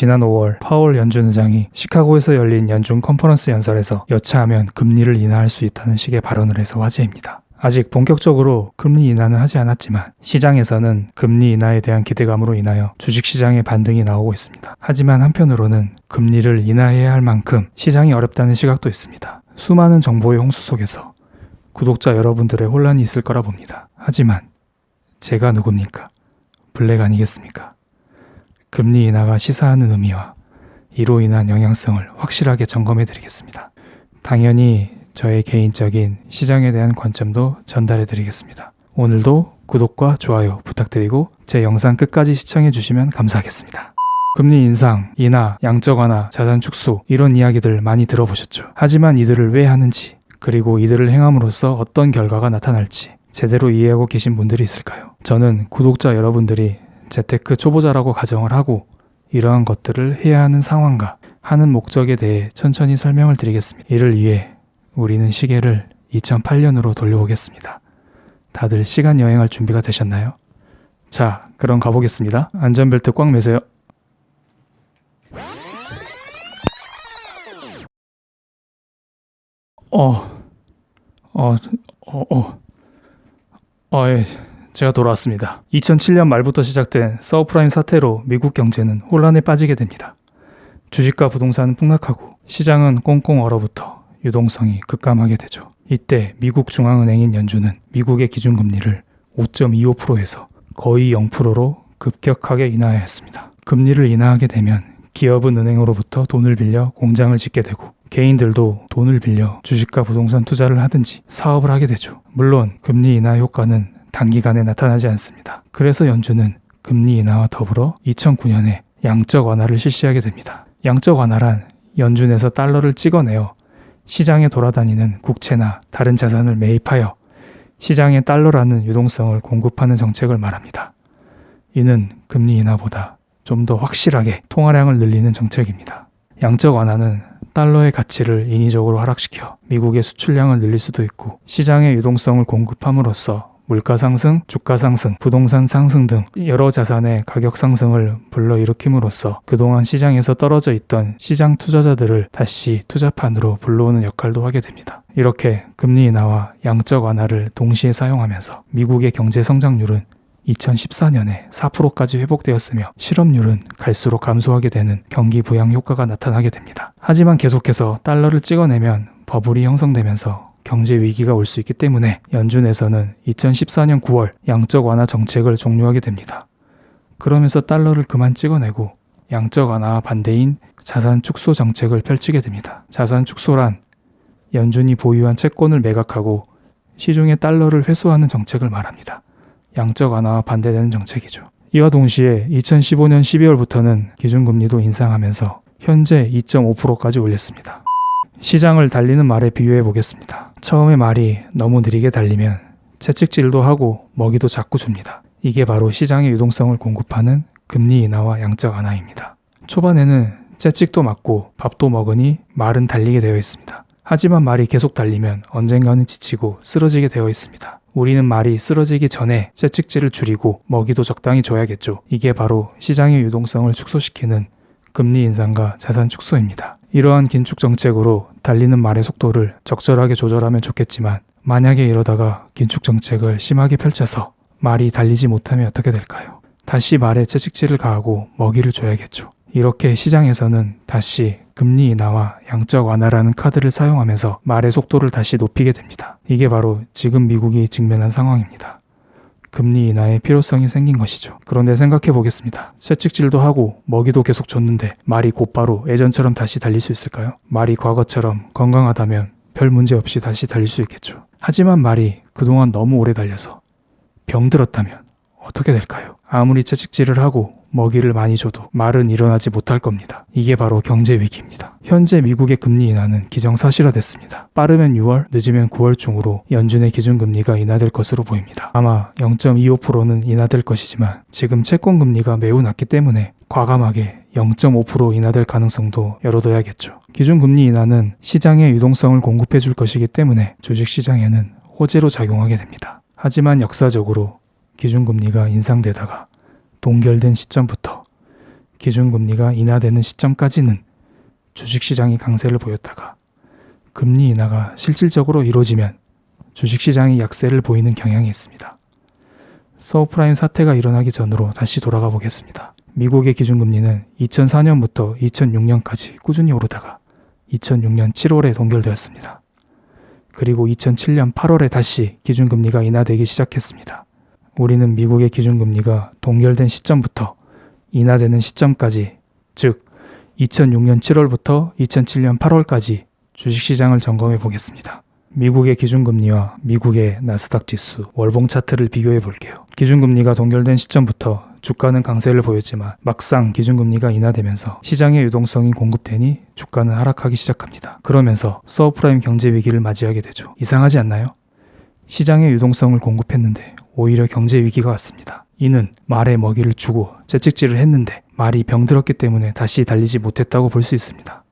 지난 5월 파월 연준 의장이 시카고에서 열린 연준 컨퍼런스 연설에서 여차하면 금리를 인하할 수 있다는 식의 발언을 해서 화제입니다. 아직 본격적으로 금리 인하는 하지 않았지만 시장에서는 금리 인하에 대한 기대감으로 인하여 주식시장의 반등이 나오고 있습니다. 하지만 한편으로는 금리를 인하해야 할 만큼 시장이 어렵다는 시각도 있습니다. 수많은 정보의 홍수 속에서 구독자 여러분들의 혼란이 있을 거라 봅니다. 하지만 제가 누굽니까? 블랙 아니겠습니까? 금리 인하가 시사하는 의미와 이로 인한 영향성을 확실하게 점검해 드리겠습니다. 당연히 저의 개인적인 시장에 대한 관점도 전달해 드리겠습니다. 오늘도 구독과 좋아요 부탁드리고 제 영상 끝까지 시청해 주시면 감사하겠습니다. 금리 인상, 인하, 양적 완화, 자산 축소 이런 이야기들 많이 들어보셨죠. 하지만 이들을 왜 하는지 그리고 이들을 행함으로써 어떤 결과가 나타날지 제대로 이해하고 계신 분들이 있을까요? 저는 구독자 여러분들이 재테크 초보자라고 가정을 하고 이러한 것들을 해야 하는 상황과 하는 목적에 대해 천천히 설명을 드리겠습니다. 이를 위해 우리는 시계를 2008년으로 돌려보겠습니다. 다들 시간 여행할 준비가 되셨나요? 자, 그럼 가보겠습니다. 안전벨트 꽉 매세요. 어, 어, 어, 어, 어, 예, 제가 돌아왔습니다. 2007년 말부터 시작된 서브프라임 사태로 미국 경제는 혼란에 빠지게 됩니다. 주식과 부동산은 폭락하고 시장은 꽁꽁 얼어붙어 유동성이 급감하게 되죠. 이때 미국 중앙은행인 연준은 미국의 기준금리를 5.25%에서 거의 0%로 급격하게 인하했습니다. 금리를 인하하게 되면 기업은 은행으로부터 돈을 빌려 공장을 짓게 되고 개인들도 돈을 빌려 주식과 부동산 투자를 하든지 사업을 하게 되죠. 물론 금리 인하 효과는 단기간에 나타나지 않습니다. 그래서 연준은 금리 인하와 더불어 2009년에 양적 완화를 실시하게 됩니다. 양적 완화란 연준에서 달러를 찍어내어 시장에 돌아다니는 국채나 다른 자산을 매입하여 시장에 달러라는 유동성을 공급하는 정책을 말합니다. 이는 금리 인하보다 좀 더 확실하게 통화량을 늘리는 정책입니다. 양적 완화는 달러의 가치를 인위적으로 하락시켜 미국의 수출량을 늘릴 수도 있고 시장의 유동성을 공급함으로써 물가 상승, 주가 상승, 부동산 상승 등 여러 자산의 가격 상승을 불러일으킴으로써 그동안 시장에서 떨어져 있던 시장 투자자들을 다시 투자판으로 불러오는 역할도 하게 됩니다. 이렇게 금리 인하와 양적 완화를 동시에 사용하면서 미국의 경제 성장률은 2014년에 4%까지 회복되었으며 실업률은 갈수록 감소하게 되는 경기 부양 효과가 나타나게 됩니다. 하지만 계속해서 달러를 찍어내면 버블이 형성되면서 경제 위기가 올 수 있기 때문에 연준에서는 2014년 9월 양적 완화 정책을 종료하게 됩니다. 그러면서 달러를 그만 찍어내고 양적 완화와 반대인 자산 축소 정책을 펼치게 됩니다. 자산 축소란 연준이 보유한 채권을 매각하고 시중에 달러를 회수하는 정책을 말합니다. 양적 완화와 반대되는 정책이죠. 이와 동시에 2015년 12월부터는 기준금리도 인상하면서 현재 2.5%까지 올렸습니다. 시장을 달리는 말에 비유해 보겠습니다. 처음에 말이 너무 느리게 달리면 채찍질도 하고 먹이도 자꾸 줍니다. 이게 바로 시장의 유동성을 공급하는 금리 인하와 양적 완화입니다. 초반에는 채찍도 맞고 밥도 먹으니 말은 달리게 되어 있습니다. 하지만 말이 계속 달리면 언젠가는 지치고 쓰러지게 되어 있습니다. 우리는 말이 쓰러지기 전에 채찍질을 줄이고 먹이도 적당히 줘야겠죠. 이게 바로 시장의 유동성을 축소시키는 금리 인상과 자산 축소입니다. 이러한 긴축 정책으로 달리는 말의 속도를 적절하게 조절하면 좋겠지만 만약에 이러다가 긴축 정책을 심하게 펼쳐서 말이 달리지 못하면 어떻게 될까요? 다시 말에 채찍질을 가하고 먹이를 줘야겠죠. 이렇게 시장에서는 다시 금리 인하와 양적 완화라는 카드를 사용하면서 말의 속도를 다시 높이게 됩니다. 이게 바로 지금 미국이 직면한 상황입니다. 금리 인하의 필요성이 생긴 것이죠. 그런데 생각해 보겠습니다. 채찍질도 하고 먹이도 계속 줬는데 말이 곧바로 예전처럼 다시 달릴 수 있을까요? 말이 과거처럼 건강하다면 별 문제 없이 다시 달릴 수 있겠죠. 하지만 말이 그동안 너무 오래 달려서 병들었다면 어떻게 될까요? 아무리 채찍질을 하고 먹이를 많이 줘도 말은 일어나지 못할 겁니다. 이게 바로 경제 위기입니다. 현재 미국의 금리 인하는 기정사실화됐습니다. 빠르면 6월, 늦으면 9월 중으로 연준의 기준금리가 인하될 것으로 보입니다. 아마 0.25%는 인하될 것이지만 지금 채권 금리가 매우 낮기 때문에 과감하게 0.5% 인하될 가능성도 열어둬야겠죠. 기준금리 인하는 시장의 유동성을 공급해 줄 것이기 때문에 주식시장에는 호재로 작용하게 됩니다. 하지만 역사적으로 기준금리가 인상되다가 동결된 시점부터 기준금리가 인하되는 시점까지는 주식시장이 강세를 보였다가 금리 인하가 실질적으로 이루어지면 주식시장이 약세를 보이는 경향이 있습니다. 서브프라임 사태가 일어나기 전으로 다시 돌아가 보겠습니다. 미국의 기준금리는 2004년부터 2006년까지 꾸준히 오르다가 2006년 7월에 동결되었습니다. 그리고 2007년 8월에 다시 기준금리가 인하되기 시작했습니다. 우리는 미국의 기준금리가 동결된 시점부터 인하되는 시점까지, 즉 2006년 7월부터 2007년 8월까지 주식시장을 점검해 보겠습니다. 미국의 기준금리와 미국의 나스닥 지수 월봉 차트를 비교해 볼게요. 기준금리가 동결된 시점부터 주가는 강세를 보였지만 막상 기준금리가 인하되면서 시장의 유동성이 공급되니 주가는 하락하기 시작합니다. 그러면서 서브프라임 경제 위기를 맞이하게 되죠. 이상하지 않나요? 시장의 유동성을 공급했는데 오히려 경제 위기가 왔습니다. 이는 말에 먹이를 주고 채찍질을 했는데 말이 병들었기 때문에 다시 달리지 못했다고 볼 수 있습니다.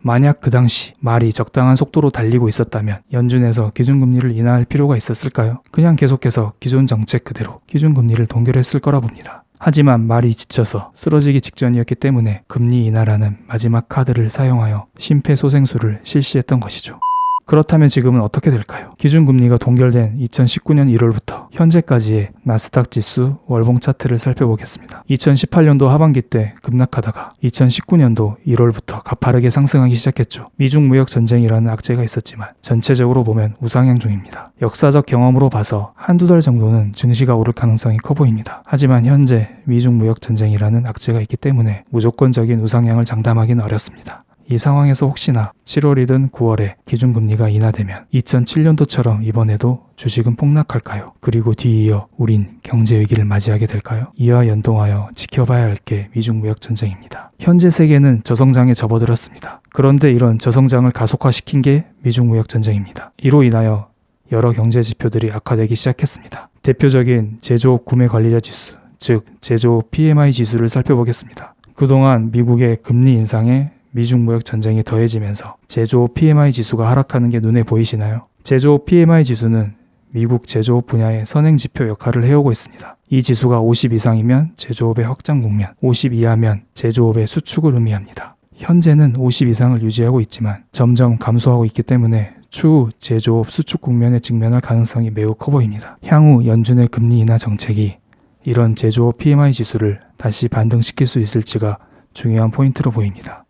만약 그 당시 말이 적당한 속도로 달리고 있었다면 연준에서 기준금리를 인하할 필요가 있었을까요? 그냥 계속해서 기존 정책 그대로 기준금리를 동결했을 거라 봅니다. 하지만 말이 지쳐서 쓰러지기 직전이었기 때문에 금리 인하라는 마지막 카드를 사용하여 심폐소생술을 실시했던 것이죠. 그렇다면 지금은 어떻게 될까요? 기준금리가 동결된 2019년 1월부터 현재까지의 나스닥 지수 월봉 차트를 살펴보겠습니다. 2018년도 하반기 때 급락하다가 2019년도 1월부터 가파르게 상승하기 시작했죠. 미중 무역 전쟁이라는 악재가 있었지만 전체적으로 보면 우상향 중입니다. 역사적 경험으로 봐서 한두 달 정도는 증시가 오를 가능성이 커 보입니다. 하지만 현재 미중 무역 전쟁이라는 악재가 있기 때문에 무조건적인 우상향을 장담하기는 어렵습니다. 이 상황에서 혹시나 7월이든 9월에 기준금리가 인하되면 2007년도처럼 이번에도 주식은 폭락할까요? 그리고 뒤이어 우린 경제 위기를 맞이하게 될까요? 이와 연동하여 지켜봐야 할 게 미중 무역 전쟁입니다. 현재 세계는 저성장에 접어들었습니다. 그런데 이런 저성장을 가속화시킨 게 미중 무역 전쟁입니다. 이로 인하여 여러 경제 지표들이 악화되기 시작했습니다. 대표적인 제조업 구매 관리자 지수, 즉 제조업 PMI 지수를 살펴보겠습니다. 그동안 미국의 금리 인상에 미중 무역 전쟁이 더해지면서 제조업 PMI 지수가 하락하는 게 눈에 보이시나요? 제조업 PMI 지수는 미국 제조업 분야의 선행 지표 역할을 해오고 있습니다. 이 지수가 50 이상이면 제조업의 확장 국면, 50 이하면 제조업의 수축을 의미합니다. 현재는 50 이상을 유지하고 있지만 점점 감소하고 있기 때문에 추후 제조업 수축 국면에 직면할 가능성이 매우 커 보입니다. 향후 연준의 금리 인하 정책이 이런 제조업 PMI 지수를 다시 반등시킬 수 있을지가 중요한 포인트로 보입니다.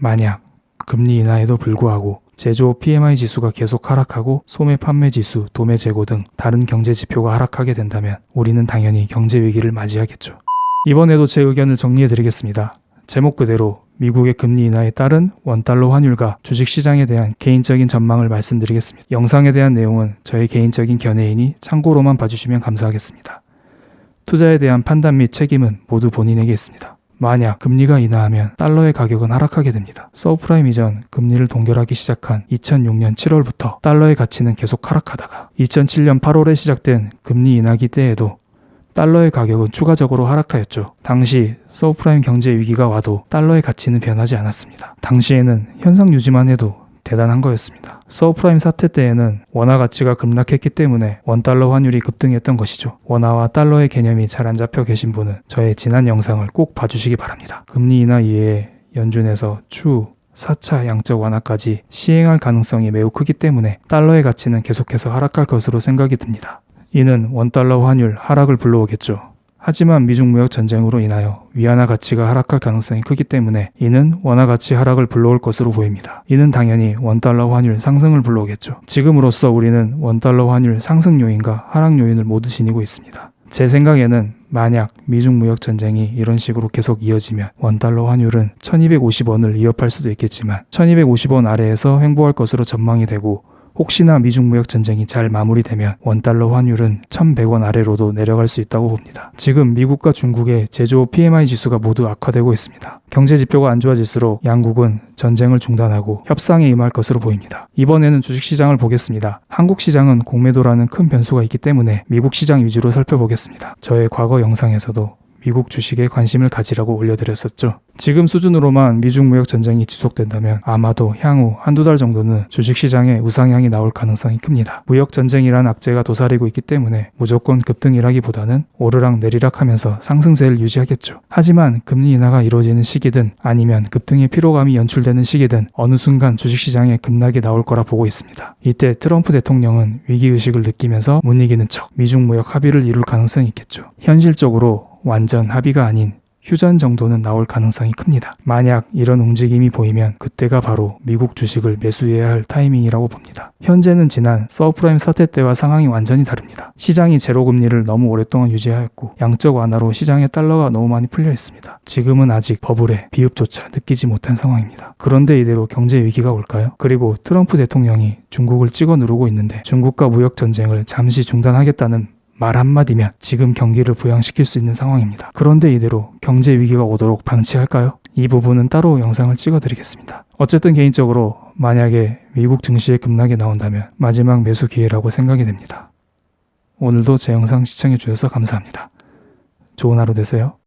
만약 금리 인하에도 불구하고 제조업 PMI 지수가 계속 하락하고 소매 판매 지수, 도매 재고 등 다른 경제 지표가 하락하게 된다면 우리는 당연히 경제 위기를 맞이하겠죠. 이번에도 제 의견을 정리해 드리겠습니다. 제목 그대로 미국의 금리 인하에 따른 원달러 환율과 주식시장에 대한 개인적인 전망을 말씀드리겠습니다. 영상에 대한 내용은 저의 개인적인 견해이니 참고로만 봐주시면 감사하겠습니다. 투자에 대한 판단 및 책임은 모두 본인에게 있습니다. 만약 금리가 인하하면 달러의 가격은 하락하게 됩니다. 서브프라임 이전 금리를 동결하기 시작한 2006년 7월부터 달러의 가치는 계속 하락하다가 2007년 8월에 시작된 금리 인하기 때에도 달러의 가격은 추가적으로 하락하였죠. 당시 서브프라임 경제 위기가 와도 달러의 가치는 변하지 않았습니다. 당시에는 현상 유지만 해도 대단한 거였습니다. 서브프라임 사태 때에는 원화 가치가 급락했기 때문에 원달러 환율이 급등했던 것이죠. 원화와 달러의 개념이 잘 안 잡혀 계신 분은 저의 지난 영상을 꼭 봐주시기 바랍니다. 금리 인하 이외에 연준에서 추후 4차 양적 완화까지 시행할 가능성이 매우 크기 때문에 달러의 가치는 계속해서 하락할 것으로 생각이 듭니다. 이는 원달러 환율 하락을 불러오겠죠. 하지만 미중 무역 전쟁으로 인하여 위안화 가치가 하락할 가능성이 크기 때문에 이는 원화 가치 하락을 불러올 것으로 보입니다. 이는 당연히 원달러 환율 상승을 불러오겠죠. 지금으로서 우리는 원달러 환율 상승 요인과 하락 요인을 모두 지니고 있습니다. 제 생각에는 만약 미중 무역 전쟁이 이런 식으로 계속 이어지면 원달러 환율은 1250원을 위협할 수도 있겠지만 1250원 아래에서 횡보할 것으로 전망이 되고 혹시나 미중 무역 전쟁이 잘 마무리되면 원달러 환율은 1100원 아래로도 내려갈 수 있다고 봅니다. 지금 미국과 중국의 제조업 PMI 지수가 모두 악화되고 있습니다. 경제 지표가 안 좋아질수록 양국은 전쟁을 중단하고 협상에 임할 것으로 보입니다. 이번에는 주식 시장을 보겠습니다. 한국 시장은 공매도라는 큰 변수가 있기 때문에 미국 시장 위주로 살펴보겠습니다. 저의 과거 영상에서도 미국 주식에 관심을 가지라고 올려드렸었죠. 지금 수준으로만 미중 무역 전쟁이 지속된다면 아마도 향후 한두 달 정도는 주식 시장에 우상향이 나올 가능성이 큽니다. 무역 전쟁이란 악재가 도사리고 있기 때문에 무조건 급등이라기보다는 오르락 내리락 하면서 상승세를 유지하겠죠. 하지만 금리 인하가 이루어지는 시기든 아니면 급등의 피로감이 연출되는 시기든 어느 순간 주식 시장에 급락이 나올 거라 보고 있습니다. 이때 트럼프 대통령은 위기의식을 느끼면서 못 이기는 척 미중 무역 합의를 이룰 가능성이 있겠죠. 현실적으로 완전 합의가 아닌 휴전 정도는 나올 가능성이 큽니다. 만약 이런 움직임이 보이면 그때가 바로 미국 주식을 매수해야 할 타이밍이라고 봅니다. 현재는 지난 서브프라임 사태 때와 상황이 완전히 다릅니다. 시장이 제로 금리를 너무 오랫동안 유지하였고 양적 완화로 시장에 달러가 너무 많이 풀려 있습니다. 지금은 아직 버블의 비읍조차 느끼지 못한 상황입니다. 그런데 이대로 경제 위기가 올까요? 그리고 트럼프 대통령이 중국을 찍어 누르고 있는데 중국과 무역 전쟁을 잠시 중단하겠다는 말 한마디면 지금 경기를 부양시킬 수 있는 상황입니다. 그런데 이대로 경제 위기가 오도록 방치할까요? 이 부분은 따로 영상을 찍어 드리겠습니다. 어쨌든 개인적으로 만약에 미국 증시의 급락이 나온다면 마지막 매수 기회라고 생각이 됩니다. 오늘도 제 영상 시청해 주셔서 감사합니다. 좋은 하루 되세요.